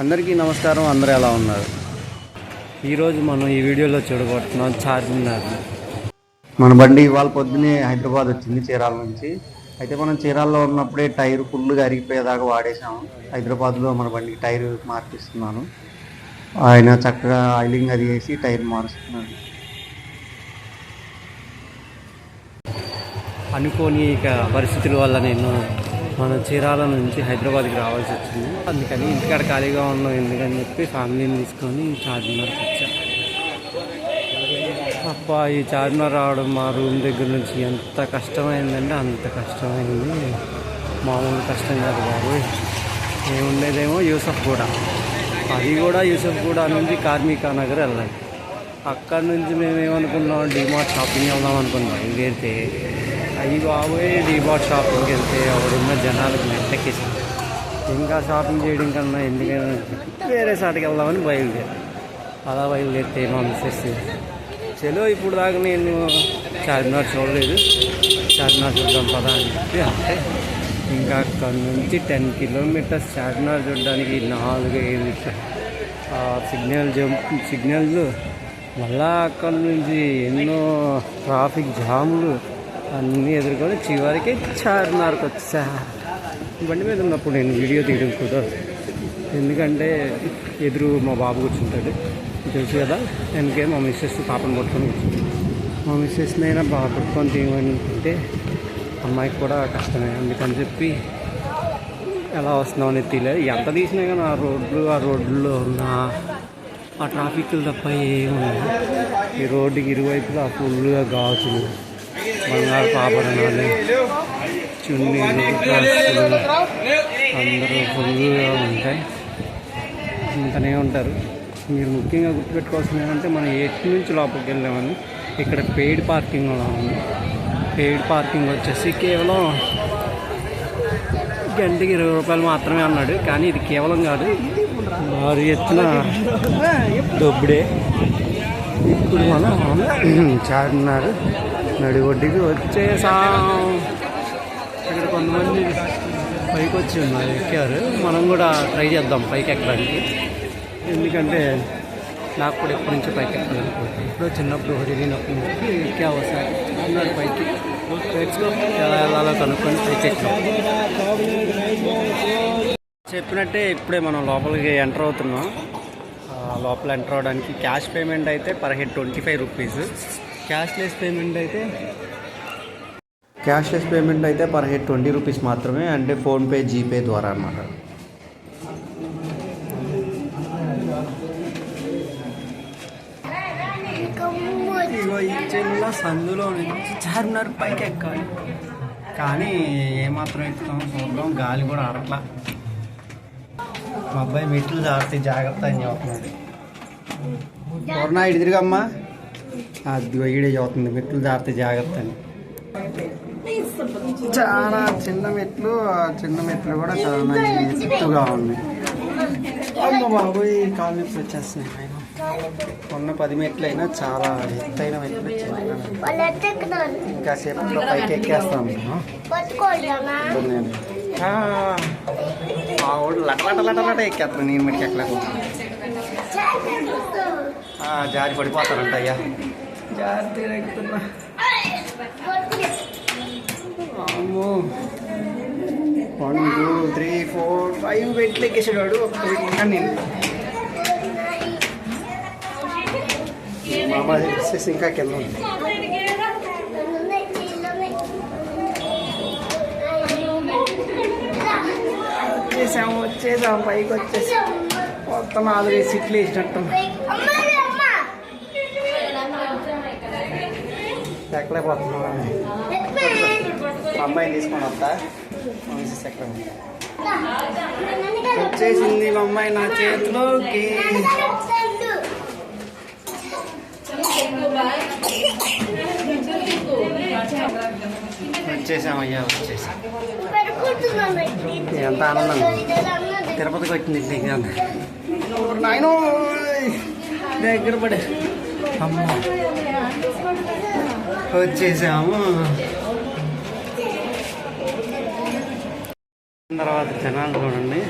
అందరికీ నమస్కారం అందరూ ఎలా ఉన్నారు? ఈరోజు మనం ఈ వీడియోలో చూడబోతున్నాం చార్మినార్ మన బండి ఇవాళ పొద్దునే హైదరాబాద్ వచ్చింది చీరాల నుంచి. అయితే మనం చీరాల్లో ఉన్నప్పుడే టైర్ ఫుల్గా అరిగిపోయేదాకా వాడేసాము హైదరాబాద్లో మన బండికి టైర్ మార్పిస్తున్నాను. ఆయన చక్కగా ఆయిలింగ్ అది వేసి టైర్ మారుస్తున్నాడు. అనుకోని ఇక పరిస్థితుల వల్ల నేను మన చీరాల నుంచి హైదరాబాద్కి రావాల్సి వచ్చింది. అందుకని ఇంటికాడ ఖాళీగా ఉన్నాం ఎందుకని చెప్పి ఫ్యామిలీని తీసుకొని చార్మినార్కి వచ్చా. అప్ప ఈ చార్మినార్ రావడం మా రూమ్ దగ్గర నుంచి ఎంత కష్టమైందంటే అంత కష్టమైంది. మామూలు కష్టం కాదు బాబు. ఏముండేదేమో యూసఫ్ కూడా అది కూడా యూసఫ్ కూడా నుంచి కార్మికా నగర్ వెళ్ళాలి. అక్కడ నుంచి మేము ఏమనుకున్నాం డిమార్ట్ షాపింగ్ వెళ్దాం అనుకున్నాం. ఇంకేంటే అయ్యి బాబోయ్ డిమార్ట్ షాపింగ్కి వెళ్తే అక్కడున్న జనాలకు నెట్టకేసి ఇంకా షాపింగ్ చేయడం కన్నా ఎందుకైనా వేరే సాటికి వెళ్దామని బయలుదేరా అలా బయలుదేరితే మా మిస్సెస్ చలో ఇప్పుడు దాకా నేను చార్మినార్ చూడలేదు చార్మినార్ చూద్దాం పదా అని చెప్పి అంటే ఇంకా అక్కడ నుంచి టెన్ కిలోమీటర్స్ చార్మినార్ చూడడానికి నాలుగు ఐదు ఆ సిగ్నల్ జంప్ సిగ్నల్స్ మళ్ళా అక్కడ నుంచి ఎన్నో ట్రాఫిక్ జాములు అన్నీ ఎదుర్కొని చివరికి చార్మినార్కి వచ్చా. బండి మీద ఉన్నప్పుడు నేను వీడియో తీయడం కూడా. ఎందుకంటే ఎదురు మా బాబు కూర్చుంటాడు. తెలుసు కదా? వెనకే మా మిస్సెస్ పాపను పట్టుకొని కూర్చుంది. మా మిస్సెస్నైనా అయినా బాగా పట్టుకొని తీయమని అమ్మాయికి కూడా కష్టమే. అందుకని చెప్పి ఎలా వస్తున్నావు అనేది తెలియదు. ఎంత తీసినా కానీ ఆ రోడ్లు ఆ రోడ్లలో ఉన్న ఆ ట్రాఫిక్లు తప్ప ఏమున్నాయి. ఈ రోడ్డుకి ఇరువైపులా ఫుల్గా గాజులు. బంగారు ఆభరణాలు చున్నీలు అందరూ ఫుల్గా ఉంటాయి. ఇంతనే ఉంటారు. మీరు ముఖ్యంగా గుర్తుపెట్టుకోవాల్సింది ఏంటంటే మనం ఎటు నుంచి లోపలికి వెళ్ళామని. ఇక్కడ పెయిడ్ పార్కింగ్ ఉంది. పెయిడ్ పార్కింగ్ వచ్చేసి కేవలం గంటకి ఇరవై రూపాయలు మాత్రమే అన్నాడు. కానీ ఇది కేవలం కాదు. వారు ఎత్తున దొబ్బుడే. ఇప్పుడు మనం చార్మినార్. నడి ఒడ్డుకి వచ్చేసాం. ఇక్కడ కొంతమంది పైకి వచ్చి ఉన్నారు ఎక్కారు. మనం కూడా ట్రై చేద్దాం పైకి ఎక్కడానికి. ఎందుకంటే నాకు కూడా ఎప్పటి నుంచో పైకి ఎక్కాలి ఇప్పుడు చిన్నప్పుడు వెళ్ళినప్పటి నుంచి ఎక్కా ఒకసారి అన్నారు పైకి. ఎలా వెళ్ళాలో కనుక్కొని పైకి ఎక్కాం. చెప్పినట్టే ఇప్పుడే మనం లోపలికి ఎంటర్ అవుతున్నాం. లోపల ఎంటర్ అవడానికి క్యాష్ పేమెంట్ అయితే per head twenty five rupees cashless payment అయితే? క్యాష్లెస్ పేమెంట్ అయితే పర్ హెడ్ ట్వంటీ రూపీస్ మాత్రమే అంటే ఫోన్పే జీపే ద్వారా ఈ చిన్న సందులో నుంచి చార్మినార్ పైకి ఎక్కాలి. కానీ ఏమాత్రం ఎక్కుతాం చూద్దాం. గాలి కూడా ఆడట్లా. మా అబ్బాయి మెట్లు జాగ్రత్త జాగ్రత్త అని చెప్తున్నాడు పూర్ణ ఇటు అది ఈడే చదువుతుంది మెట్లు జాగ్రత్త జాగ్రత్త అని. చాలా చిన్న మెట్లు ఆ చిన్న మెట్లు కూడా చాలా ఎత్తుగా ఉన్నాయి. అమ్మ బాబోయ్ కాలు నొప్పి వచ్చేస్తున్నాయి ఆయన ఉన్న పది మెట్లు అయినా చాలా ఎత్తైన మెట్లు ఇంకా సేపట్లో పైకి ఎక్కేస్తాం. ఆ, మా వాడు లట ఎక్కేస్తాను నేను మెట్కి ఎక్కలేకపోతున్నాను. జారి పడిపోతారంట అయ్యా జాగ్రత్తగా ఎక్కుతున్నా. అమ్మో. One two three four five మెట్లు ఎక్కేసాడు ఒక నేను. మా అమ్మ వచ్చేసి ఇంకా కింద ఉంది. వచ్చేసాము వచ్చేసాము పైకి వచ్చేసాము మొత్తం నాలుగు సిట్లు వేసినట్టు ఎక్కలేకపోతున్నాం అమ్మాయిని తీసుకొని వస్తా మిసెస్ ఎక్కడ వచ్చేసింది మా అమ్మాయి నా చేతిలోకి. వచ్చేసామయ్యా వచ్చేసాం. ఎంత ఆనందం. తిరుపతికి వచ్చింది నీకు నాయనో దగ్గర పడే. వచ్చేసాము. తర్వాత జనాలు చూడండి.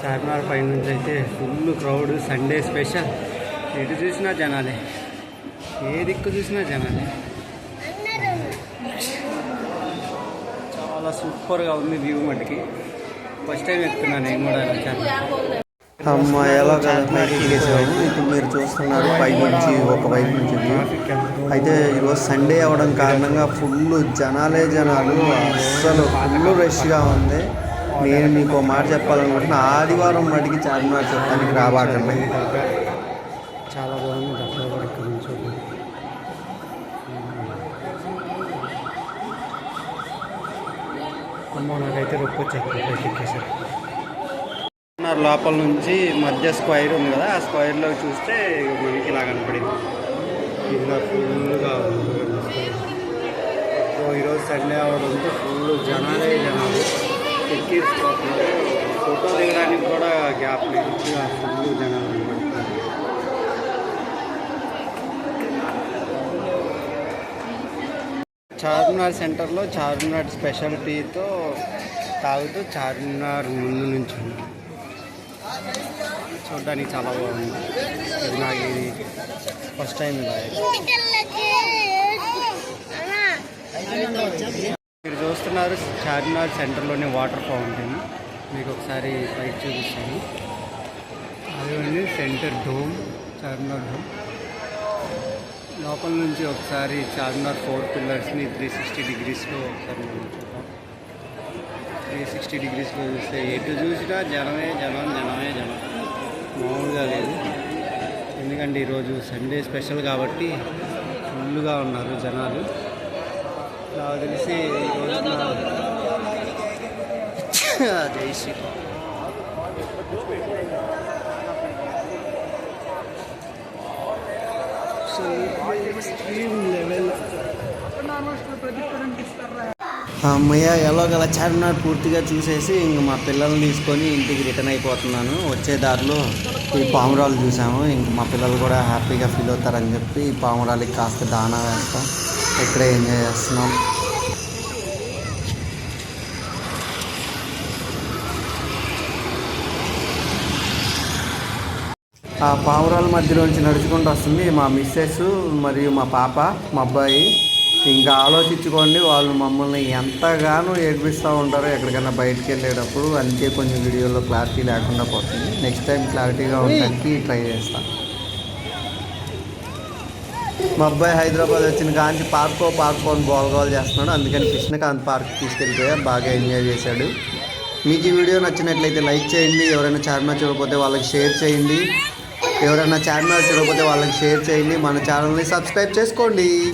చార్మినార్ పై నుంచి అయితే ఫుల్ క్రౌడ్ సండే స్పెషల్. ఎటు చూసినా జనాలే. ఏ దిక్కు చూసినా జనాలే. చాలా సూపర్గా ఉంది వ్యూ మటుకి. ఫస్ట్ టైం ఎక్కుతున్నాను నేను కూడా అమ్మ ఎలా ఎక్కేసాము. ఇప్పుడు మీరు చూస్తున్నారు పై నుంచి ఒక వైపు నుంచి అయితే ఈరోజు సండే అవడం కారణంగా ఫుల్ జనాలే జనాలు అస్సలు ఫుల్ రష్గా ఉంది. నేను మీకు మాట చెప్పాలనుకుంటున్నా ఆదివారం మటుకి చార్మినార్ చెప్పడానికి రాబాకండి చాలా బాగుంది అమ్మ నాకైతే రొప్పి ఎక్కేసారు లోపల నుంచి మధ్య స్క్వైర్ ఉంది కదా ఆ స్క్వైర్లో చూస్తే మనకి ఇలా కనపడింది. ఇలా ఫుల్గా ఈరోజు సండే అవడంతో ఫుల్ జనాలే జనాలు. ఎక్కించుకోవట్లేదు ఫోటో దిగడానికి కూడా గ్యాప్ లేదు. ఫుల్ జనాలు చార్మినార్ సెంటర్లో చార్మినార్ స్పెషాలిటీతో తాగుతూ చార్మినార్ ముందు నుంచి చూడడానికి చాలా బాగుంది. ఇది నాకు ఇది ఫస్ట్ టైం ఇలా మీరు చూస్తున్నారు చార్మినార్ సెంటర్లోనే వాటర్ ఫౌంటైన్. మీకు ఒకసారి బయట చూపిస్తాను. అదే సెంటర్ డోమ్ చార్మినార్ డోమ్. లోపల నుంచి ఒకసారి చార్మినార్ ఫోర్ పిల్లర్స్ని త్రీ సిక్స్టీ డిగ్రీస్లో ఒకసారి త్రీ సిక్స్టీ డిగ్రీస్లో చూస్తే ఎటు చూసినా జనమే జనం జనమే జనం. మామూలుగా లేదు ఎందుకంటే ఈరోజు సండే స్పెషల్ కాబట్టి ఫుల్గా ఉన్నారు జనాలు నాకు తెలిసి ఈరోజు జై శ్రీరామ్ సో ఎక్స్ట్రీమ్ లెవెల్ అమ్మయ్య ఎలా గల చార్మినార్ పూర్తిగా చూసేసి ఇంక మా పిల్లల్ని తీసుకొని ఇంటికి రిటర్న్ అయిపోతున్నాను. వచ్చే దారిలో ఈ పామురాలు చూసాము. ఇంక మా పిల్లలు కూడా హ్యాపీగా ఫీల్ అవుతారని చెప్పి ఈ పామురాలకి కాస్త దానా వేస్తాం. ఇక్కడే ఎంజాయ్ చేస్తున్నాం. ఆ పావురాల మధ్యలోంచి నడుచుకుంటూ వస్తుంది మా మిస్సెస్ మరియు మా పాప మా అబ్బాయి. ఇంకా ఆలోచించుకోండి వాళ్ళు మమ్మల్ని ఎంతగానో ఏడిపిస్తూ ఉంటారో ఎక్కడికైనా బయటికి వెళ్ళేటప్పుడు అందుకే కొంచెం వీడియోలో క్లారిటీ లేకుండా పోతుంది. నెక్స్ట్ టైం క్లారిటీగా ఉండడానికి ట్రై చేస్తా. మా అబ్బాయి హైదరాబాద్ వచ్చిన కాంచి పార్కో పార్కో అని గోల్ గోల్ చేస్తున్నాడు. అందుకని కృష్ణకాంత్ పార్క్ తీసుకెళ్ళిపోయా బాగా ఎంజాయ్ చేశాడు. మీకు ఈ వీడియో నచ్చినట్లయితే లైక్ చేయండి. ఎవరైనా చార్మినార్ చూడకపోతే వాళ్ళకి షేర్ చేయండి. ఎవరైనా చార్మినార్ చూడకపోతే వాళ్ళకి షేర్ చేయండి. మన ఛానల్ని సబ్స్క్రైబ్ చేసుకోండి.